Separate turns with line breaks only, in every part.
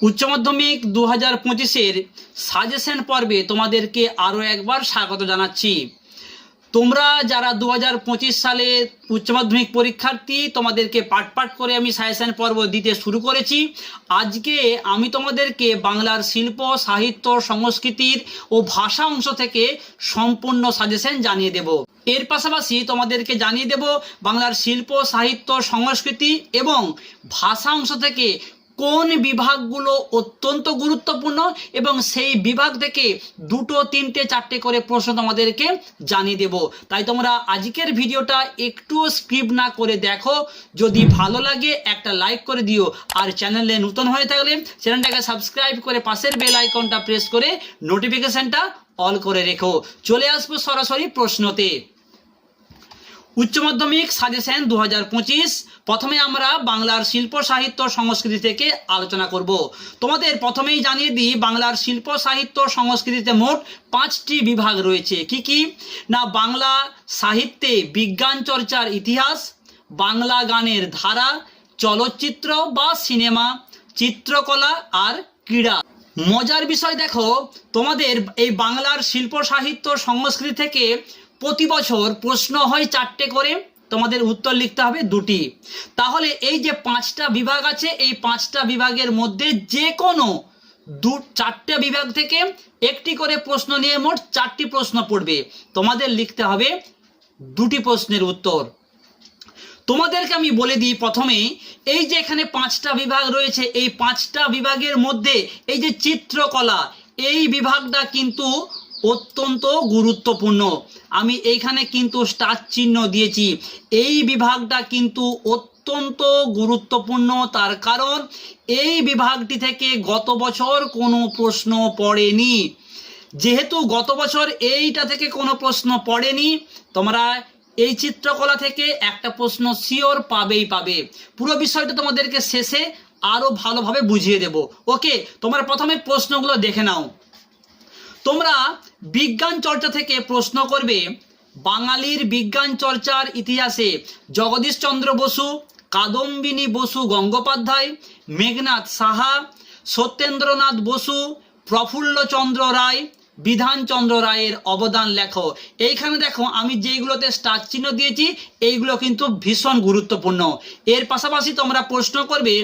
উচ্চ মাধ্যমিক দু হাজার পঁচিশের সাজেশন পর্বে তোমাদেরকে আরও একবার স্বাগত জানাচ্ছি। তোমরা যারা দু হাজার পঁচিশ সালে উচ্চ মাধ্যমিক পরীক্ষার্থী, তোমাদেরকে পাট পাট করে আমি সাজেশন পর্ব দিতে শুরু করেছি। আজকে আমি তোমাদেরকে বাংলার শিল্প, সাহিত্য, সংস্কৃতির ও ভাষা অংশ থেকে সম্পূর্ণ সাজেশন জানিয়ে দেব। এর পাশাপাশি তোমাদেরকে জানিয়ে দেব বাংলার শিল্প, সাহিত্য, সংস্কৃতি এবং ভাষা অংশ থেকে কোন বিভাগগুলো অত্যন্ত গুরুত্বপূর্ণ এবং সেই বিভাগ থেকে দুটো, তিনটে, চারটে করে প্রশ্ন তোমাদেরকে জানিয়ে দেব। তাই তোমরা আজকের ভিডিওটা একটু স্কিপ না করে দেখো। যদি ভালো লাগে একটা লাইক করে দিও। আর চ্যানেলে নতুন হয়ে থাকলে চ্যানেলটাকে সাবস্ক্রাইব করে পাশের বেল আইকনটা প্রেস করে নোটিফিকেশনটা অল করে রেখো। চলে আসব সরাসরি প্রশ্নতে। উচ্চ মাধ্যমিক সাজেশন দু হাজার পঁচিশ। প্রথমে আমরা বাংলার শিল্প সাহিত্য সংস্কৃতি থেকে আলোচনা করব। তোমাদের প্রথমেই জানিয়ে দিই, বাংলার শিল্প সাহিত্য সংস্কৃতিতে মোট পাঁচটি বিভাগ রয়েছে। কি কি? না, বাংলা সাহিত্যে বিজ্ঞান চর্চার ইতিহাস, বাংলা গানের ধারা, চলচ্চিত্র বা সিনেমা, চিত্রকলা আর ক্রীড়া। মজার বিষয় দেখো, তোমাদের এই বাংলার শিল্প সাহিত্য সংস্কৃতি থেকে প্রতি বছর প্রশ্ন হয় চারটে করে, তোমাদের উত্তর লিখতে হবে দুটি। তাহলে এই যে পাঁচটা বিভাগ আছে, এই পাঁচটা বিভাগের মধ্যে যে কোনো দু, চারটে বিভাগ থেকে একটি করে প্রশ্ন নিয়ে মোট চারটি প্রশ্ন পড়বে। তোমাদের লিখতে হবে দুটি প্রশ্নের উত্তর। তোমাদেরকে আমি বলে দিই প্রথমে, এই যে এখানে পাঁচটা বিভাগ রয়েছে, এই পাঁচটা বিভাগের মধ্যে এই যে চিত্রকলা, এই বিভাগটা কিন্তু অত্যন্ত গুরুত্বপূর্ণ। আমি এইখানে কিন্তু স্টার চিহ্ন দিয়েছি। এই বিভাগটা কিন্তু অত্যন্ত গুরুত্বপূর্ণ, তার কারণ এই বিভাগটি থেকে গত বছর কোনো প্রশ্ন পড়েনি। যেহেতু গত বছর এইটা থেকে কোনো প্রশ্ন পড়েনি, তোমরা এই চিত্রকলা থেকে একটা প্রশ্ন শিওর পাবেই পাবে। পুরো বিষয়টা তোমাদেরকে শেষে আরও ভালোভাবে বুঝিয়ে দেব। ওকে, তোমরা প্রথমে প্রশ্নগুলো দেখে নাও। তোমরা বিজ্ঞান চর্চা থেকে প্রশ্ন করবে, বাঙালির বিজ্ঞান চর্চার ইতিহাসে জগদীশচন্দ্র বসু, কাদম্বিনী বসু গঙ্গোপাধ্যায়, মেঘনাথ সাহা, সত্যেন্দ্রনাথ বসু প্রফুল্লচন্দ্র রায় বিধানচন্দ্র রায়ের অবদান লেখো। এইখানে দেখো, আমি যেইগুলোতে স্টার চিহ্ন দিয়েছি, এইগুলো কিন্তু ভীষণ গুরুত্বপূর্ণ। এর পাশাপাশি তোমরা প্রশ্ন করবে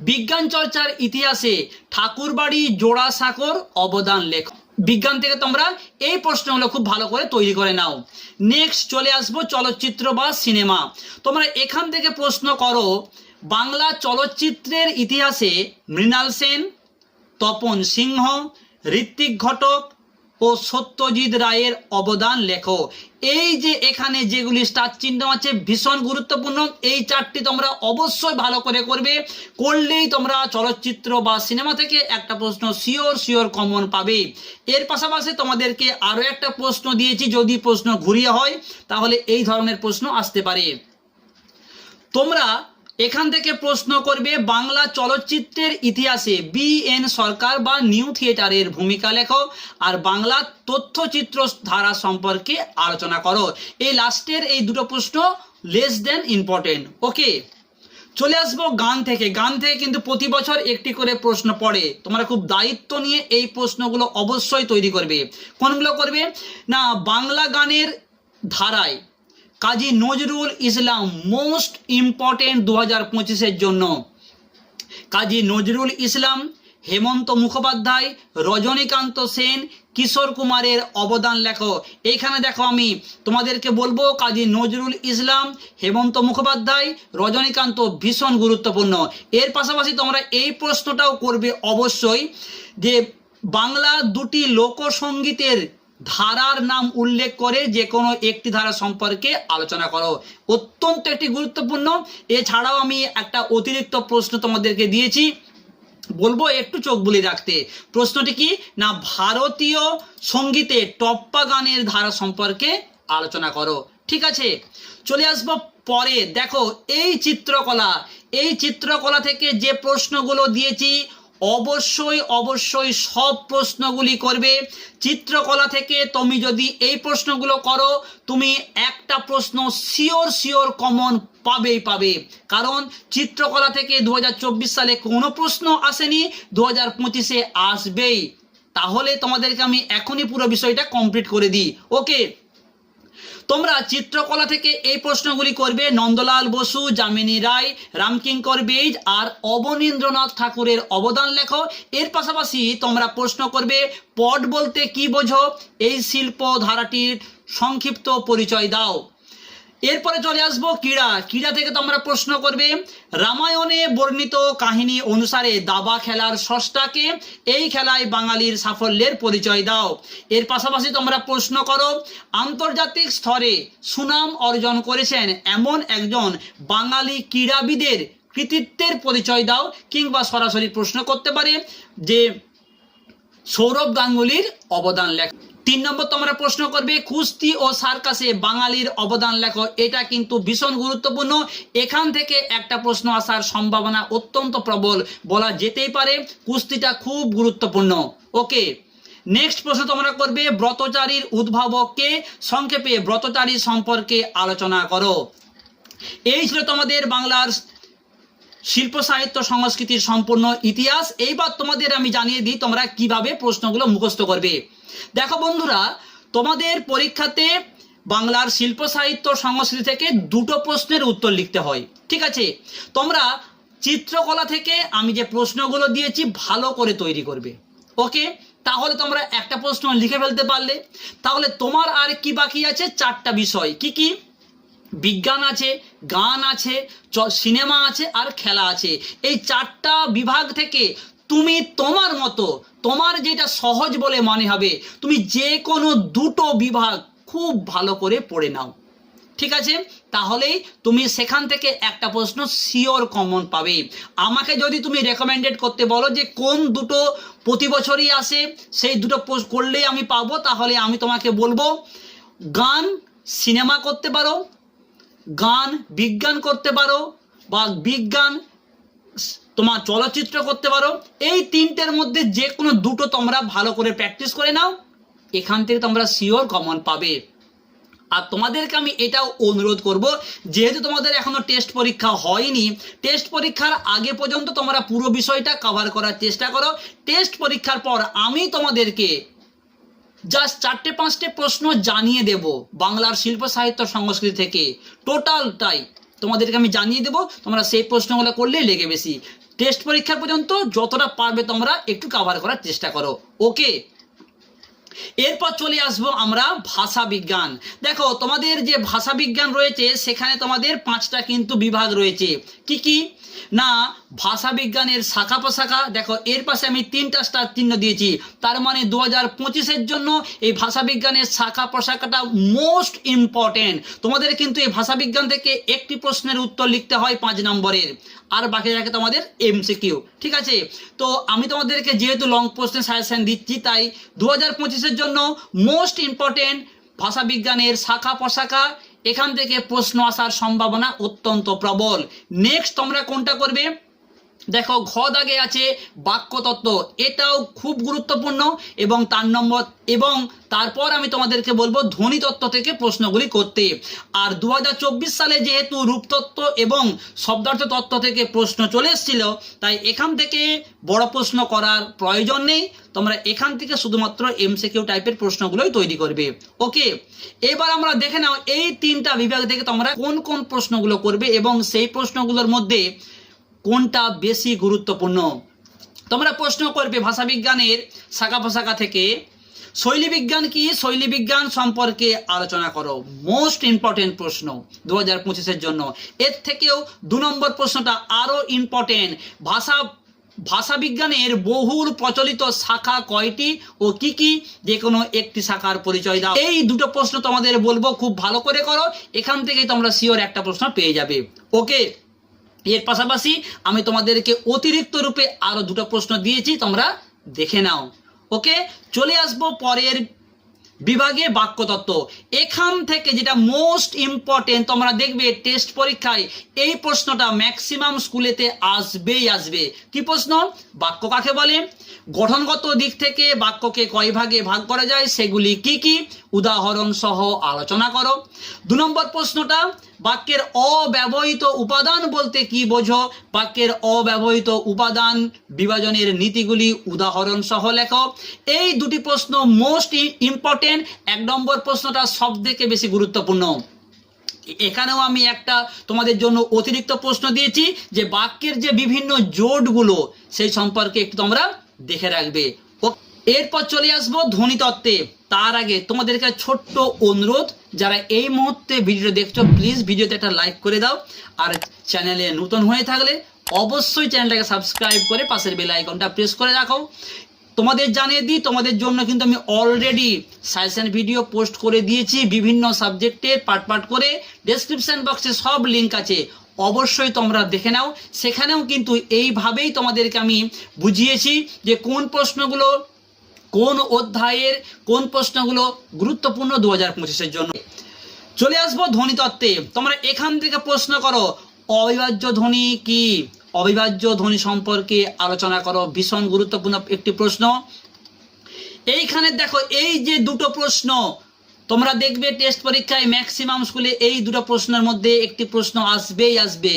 বিজ্ঞান চর্চার ইতিহাসে ঠাকুরবাড়ি জোড়াসাঁকোর অবদান লেখ। বিজ্ঞান থেকে তোমরা এই প্রশ্নগুলো খুব ভালো করে তৈরি করে নাও। নেক্সট চলে আসব চলচ্চিত্র বা সিনেমা। তোমরা এখান থেকে প্রশ্ন করো, বাংলা চলচ্চিত্রের ইতিহাসে মৃণাল সেন, তপন সিংহ ঋত্বিক ঘটক ও সত্যজিৎ রায়ের অবদান লেখো। এই যে এখানে যেগুলি স্টার চিহ্ন আছে, ভীষণ গুরুত্বপূর্ণ। এই চারটি তোমরা অবশ্যই ভালো করে করবে। করলেই তোমরা চলচ্চিত্র বা সিনেমা থেকে একটা প্রশ্ন শিওর শিওর কমন পাবে। এর পাশাপাশি তোমাদেরকে আরও একটা প্রশ্ন দিয়েছি, যদি প্রশ্ন ঘুরিয়ে হয়, তাহলে এই ধরনের প্রশ্ন আসতে পারে। তোমরা এখান থেকে প্রশ্ন করবে বাংলা চলচ্চিত্রের ইতিহাসে বি এন সরকার বা নিউ থিয়েটারের ভূমিকা লেখো আর বাংলা তথ্যচিত্র ধারা সম্পর্কে আলোচনা করো। এই লাস্টের এই দুটো প্রশ্ন লেস দেন ইম্পর্টেন্ট ওকে চলে আসব গান থেকে। গান থেকে কিন্তু প্রতি বছর একটি করে প্রশ্ন পড়ে। তোমরা খুব দায়িত্ব নিয়ে এই প্রশ্নগুলো অবশ্যই তৈরি করবে। কোনগুলো করবে? না, বাংলা গানের ধারায় কাজী নজরুল ইসলাম মোস্ট ইম্পর্টেন্ট দু হাজার পঁচিশের জন্য। কাজী নজরুল ইসলাম, হেমন্ত মুখোপাধ্যায়, রজনীকান্ত সেন, কিশোর কুমারের অবদান লেখো। এইখানে দেখো আমি তোমাদেরকে বলব, কাজী নজরুল ইসলাম, হেমন্ত মুখোপাধ্যায়, রজনীকান্ত ভীষণ গুরুত্বপূর্ণ। এর পাশাপাশি তোমরা এই প্রশ্নটাও করবে অবশ্যই যে বাংলা দুটি লোকসঙ্গীতের ধারার নাম উল্লেখ করে যে কোনো একটি ধারা সম্পর্কে আলোচনা করো। অত্যন্ত একটি গুরুত্বপূর্ণ। এছাড়াও আমি একটা অতিরিক্ত প্রশ্ন তোমাদেরকে দিয়েছি। বলব একটু চোখ বুলি রাখতে। প্রশ্নটি কি? না, ভারতীয় সঙ্গীতে টপ্পা গানের ধারা সম্পর্কে আলোচনা করো। ঠিক আছে? চলে আসব পরে। দেখো, এই চিত্রকলা এই চিত্রকলা থেকে যে প্রশ্নগুলো দিয়েছি অবশ্যই অবশ্যই সব প্রশ্নগুলি করবে। চিত্রকলা থেকে তুমি যদি এই প্রশ্নগুলো করো, তুমি একটা প্রশ্ন শিওর শিওর কমন পাবেই পাবে। কারণ চিত্রকলা থেকে দু হাজার চব্বিশ সালে কোনো প্রশ্ন আসেনি দু হাজার পঁচিশে আসবেই। তাহলে তোমাদেরকে আমি এখনই পুরো বিষয়টা কমপ্লিট করে দিই। ওকে তোমরা চিত্রকলা থেকে এই প্রশ্নগুলি করবে নন্দলাল বসু, যামিনী রায়, রামকিঙ্কর বেজ আর অবনীন্দ্রনাথ ঠাকুরের অবদান লেখো। এর পাশাপাশি তোমরা প্রশ্ন করবে, পট বলতে কি বোঝো? এই শিল্প ধারাটির সংক্ষিপ্ত পরিচয় দাও। এরপরে চলে আসব ক্রীড়া। ক্রীড়া থেকে তোমরা প্রশ্ন করবে, রামায়ণে বর্ণিত কাহিনী অনুসারে দাবা খেলার ষষ্ঠাকে এই খেলায় বাঙালির সাফল্যের পরিচয় দাও। এর পাশাপাশি তোমরা প্রশ্ন করো, আন্তর্জাতিক স্তরে সুনাম অর্জন করেছেন এমন একজন বাঙালি ক্রীড়াবিদের কৃতিত্বের পরিচয় দাও, কিংবা সরাসরি প্রশ্ন করতে পারে যে সৌরভ গাঙ্গুলির অবদান লেখ। তিন নম্বর তোমরা প্রশ্ন করবে, কুস্তি ও সার্কাসে বাঙালির অবদান লেখো, এটা কিন্তু ভীষণ গুরুত্বপূর্ণ। এখান থেকে একটা প্রশ্ন আসার সম্ভাবনা অত্যন্ত প্রবল, বলা যেতেই পারে কুস্তিটা খুব গুরুত্বপূর্ণ। ওকে নেক্সট প্রশ্ন তোমরা করবে, ব্রতচারীর উদ্ভাবককে সংক্ষেপে ব্রতচারী সম্পর্কে আলোচনা করো। এই ছিল তোমাদের বাংলার শিল্প, সাহিত্য, সংস্কৃতির সম্পূর্ণ ইতিহাস। এইবার তোমাদের আমি জানিয়ে দিই তোমরা কীভাবে প্রশ্নগুলো মুখস্থ করবে। দেখো বন্ধুরা, তোমাদের পরীক্ষাতে বাংলার শিল্প, সাহিত্য, সংস্কৃতি থেকে দুটো প্রশ্নের উত্তর লিখতে হয়, ঠিক আছে? তোমরা চিত্রকলা থেকে আমি যে প্রশ্নগুলো দিয়েছি, ভালো করে তৈরি করবে, ওকে? তাহলে তোমরা একটা প্রশ্ন লিখে ফেলতে পারলে। তাহলে তোমার আর কি বাকি আছে? চারটা বিষয়। কি কি? বিজ্ঞান আছে, গান আছে সিনেমা আছে আর খেলা আছে। এই চারটা বিভাগ থেকে তুমি তোমার মতো, তোমার যেটা সহজ বলে মনে হবে, তুমি যে কোনো দুটো বিভাগ খুব ভালো করে পড়ে নাও। ঠিক আছে? তাহলেই তুমি সেখান থেকে একটা প্রশ্ন শিওর কমন পাবে। আমাকে যদি তুমি রেকমেন্ডেড করতে বলো যে কোন দুটো প্রতি বছরই আসে, সেই দুটো করলেই আমি পাবো, তাহলে আমি তোমাকে বলব, গান, সিনেমা করতে পারো গান, বিজ্ঞান করতে পারো বা বিজ্ঞান তোমার চলচ্চিত্র করতে পারো, এই তিনটের মধ্যে যে কোনো দুটো তোমরা ভালো করে প্র্যাকটিস করে নাও, এখান থেকে তোমরা শিওর কমন পাবে। আর তোমাদেরকে আমি এটাও অনুরোধ করব, যেহেতু তোমাদের এখনও টেস্ট পরীক্ষা হয়নি টেস্ট পরীক্ষার আগে পর্যন্ত তোমরা পুরো বিষয়টা কভার করার চেষ্টা করো। টেস্ট পরীক্ষার পর আমি তোমাদেরকে জাস্ট চারটে পাঁচটে প্রশ্ন জানিয়ে দেব বাংলার শিল্প, সাহিত্য, সংস্কৃতি থেকে। টোটালটাই তোমাদেরকে আমি জানিয়ে দেব, তোমরা সেই প্রশ্নগুলো করলে লেগে বেশি। টেস্ট পরীক্ষা পর্যন্ত যতটা পারবে তোমরা একটু কভার করার চেষ্টা করো। ওকে এরপর চলে আসব আমরা ভাষা বিজ্ঞান। দেখো, তোমাদের যে ভাষা বিজ্ঞান রয়েছে, সেখানে তোমাদের পাঁচটা কিন্তু বিভাগ রয়েছে। কি কি? না, ভাষা বিজ্ঞানের শাখা প্রশাখা। দেখো, এর পাশে আমি তিনটা স্টার চিহ্ন দিয়েছি। তার মানে দু হাজার পঁচিশের জন্য এই ভাষা বিজ্ঞানের শাখা প্রশাখাটা মোস্ট ইম্পর্টেন্ট। তোমাদের কিন্তু এই ভাষা বিজ্ঞান থেকে একটি প্রশ্নের উত্তর লিখতে হয় পাঁচ নম্বরের। আর বাকি থাকে তোমাদের এমসিকিউ ঠিক আছে? তো আমি তোমাদেরকে যেহেতু লং প্রশ্নের সাজেশন দিচ্ছি, তাই দু হাজার জন্য মোস্ট ইম্পর্টেন্ট ভাষা বিজ্ঞানের শাখা প্রশাখা, এখান থেকে প্রশ্ন আসার সম্ভাবনা অত্যন্ত প্রবল। নেক্সট তোমরা কোনটা করবে? দেখো ঘ দাগে আছে বাক্যতত্ত্ব। এটাও খুব গুরুত্বপূর্ণ এবং তার নম্বর এবং তারপর আমি তোমাদেরকে বলব ধ্বনি তত্ত্ব থেকে প্রশ্নগুলি করতে। আর দু হাজার চব্বিশ সালে যেহেতু রূপতত্ত্ব এবং শব্দার্থ তত্ত্ব থেকে প্রশ্ন চলে এসেছিল, তাই এখান থেকে বড় প্রশ্ন করার প্রয়োজন নেই। তোমরা এখান থেকে শুধুমাত্র এমসিকিউ টাইপের প্রশ্নগুলোই তৈরি করবে। ওকে, এবার আমরা দেখে নাও এই তিনটা বিভাগ থেকে তোমরা কোন কোন প্রশ্নগুলো করবে এবং সেই প্রশ্নগুলোর মধ্যে কোনটা বেশি গুরুত্বপূর্ণ? তোমরা প্রশ্ন করবে ভাষাবিজ্ঞানের শাখা প্রশাখা থেকে। শৈলী বিজ্ঞান কি? শৈলী বিজ্ঞান সম্পর্কে আলোচনা করো। মোস্ট ইম্পর্টেন্ট প্রশ্ন দু হাজার পঁচিশের জন্য। এর থেকেও দু নম্বর প্রশ্নটা আরও ইম্পর্টেন্ট ভাষা ভাষা বিজ্ঞানের বহুল প্রচলিত শাখা কয়টি ও কি কি? যে কোনো একটি শাখার পরিচয় দাও। এই দুটো প্রশ্ন তোমাদের বলব, খুব ভালো করে করো। এখান থেকেই তোমরা শিওর একটা প্রশ্ন পেয়ে যাবে। ওকে এর পাশাপাশি আমি তোমাদেরকে অতিরিক্ত রূপে আরও দুটো প্রশ্ন দিয়েছি, তোমরা দেখে নাও। ওকে? চলে আসব পরের বিভাগে বাক্যতত্ত্ব। এখান থেকে যেটা মোস্ট ইম্পর্টেন্ট তোমরা দেখবে টেস্ট পরীক্ষায় এই প্রশ্নটা ম্যাক্সিমাম স্কুলেতে আসবেই আসবে। কি প্রশ্ন? বাক্য কাকে বলে? গঠনগত দিক থেকে বাক্যকে কয় ভাগে ভাগ করা যায়? সেগুলি কি কি? উদাহরণ সহ আলোচনা করো। দু নম্বর প্রশ্নটা বাক্যের অব্যবহৃত উপাদান বলতে কি বোঝো? বাক্যের অব্যবহৃত উপাদান বিভাজনের নীতিগুলি উদাহরণ সহ লেখো। এই দুটি প্রশ্ন মোস্ট ইম্পর্টেন্ট এক নম্বর প্রশ্নটা সব থেকে বেশি গুরুত্বপূর্ণ। এখানেও আমি একটা তোমাদের জন্য অতিরিক্ত প্রশ্ন দিয়েছি যে বাক্যের যে বিভিন্ন জোটগুলো, সেই সম্পর্কে একটু তোমরা দেখে রাখবে। এরপর চলে আসব ধ্বনিতত্ত্বে তার আগে তোমাদেরকে ছোট্ট অনুরোধ, যারা এই মুহূর্তে ভিডিও দেখছ প্লিজ ভিডিওতে একটা লাইক করে দাও। আর চ্যানেলে নতুন হয়ে থাকলে অবশ্যই চ্যানেলটাকে সাবস্ক্রাইব করে পাশের বেল আইকনটা প্রেস করে রাখো। তোমাদের জানিয়ে দিই, তোমাদের জন্য কিন্তু আমি অলরেডি সাজেশন ভিডিও পোস্ট করে দিয়েছি, বিভিন্ন সাবজেক্টে পার্ট পার্ট করে। ডেসক্রিপশন বক্সে সব লিঙ্ক আছে, অবশ্যই তোমরা দেখে নাও। সেখানেও কিন্তু এইভাবেই তোমাদেরকে আমি বুঝিয়েছি যে কোন প্রশ্নগুলো কোন অধ্যায়ের কোন প্রশ্নগুলো গুরুত্বপূর্ণ দু হাজার পঁচিশের জন্য? চলে আসব ধ্বনিতত্ত্বে তোমরা এখান থেকে প্রশ্ন করো, অবিভাজ্য ধ্বনি কি? অবিভাজ্য ধ্বনি সম্পর্কে আলোচনা করো, ভীষণ গুরুত্বপূর্ণ একটি প্রশ্ন। এইখানে দেখো, এই যে দুটো প্রশ্ন, তোমরা দেখবে টেস্ট পরীক্ষায় ম্যাক্সিমাম স্কুলে এই দুটো প্রশ্নের মধ্যে একটি প্রশ্ন আসবেই আসবে।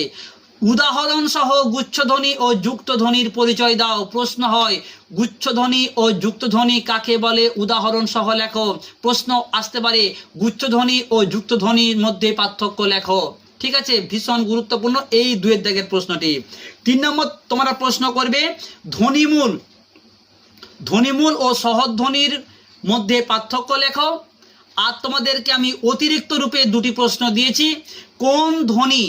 উদাহরণ সহ গুচ্ছধ্বনি ও যুক্তধ্বনির পরিচয় দাও। প্রশ্ন হয়, গুচ্ছধ্বনি ও যুক্তধ্বনি কাকে বলে? উদাহরণ সহ লেখো, প্রশ্ন আসতে পারে, গুচ্ছধ্বনি ও যুক্তধ্বনির মধ্যে পার্থক্য লেখো। ঠিক আছে? ভীষণ গুরুত্বপূর্ণ এই দুয়ের দাগের প্রশ্নটি। তিন নম্বর তোমরা প্রশ্ন করবে, ধ্বনিমূল ধ্বনিমূল ও সহধ্বনির মধ্যে পার্থক্য লেখো। আর তোমাদেরকে আমি অতিরিক্ত রূপে দুটি প্রশ্ন দিয়েছি। কোন ধ্বনি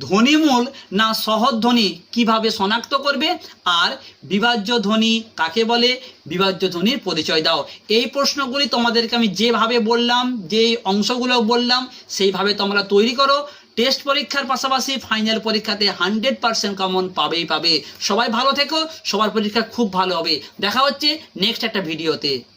ধ্বনিমূল না সহধ্বনি কীভাবে শনাক্ত করবে? আর বিভাজ্য ধ্বনি কাকে বলে? বিভাজ্য ধ্বনির পরিচয় দাও। এই প্রশ্নগুলি তোমাদেরকে আমি যেভাবে বললাম যে অংশগুলো বললাম, সেইভাবে তোমরা তৈরি করো। টেস্ট পরীক্ষার পাশাপাশি ফাইনাল পরীক্ষাতে হান্ড্রেড পার্সেন্ট কমন পাবেই পাবে। সবাই ভালো থেকো, সবার পরীক্ষা খুব ভালো হবে। দেখা হচ্ছে নেক্সট একটা ভিডিওতে।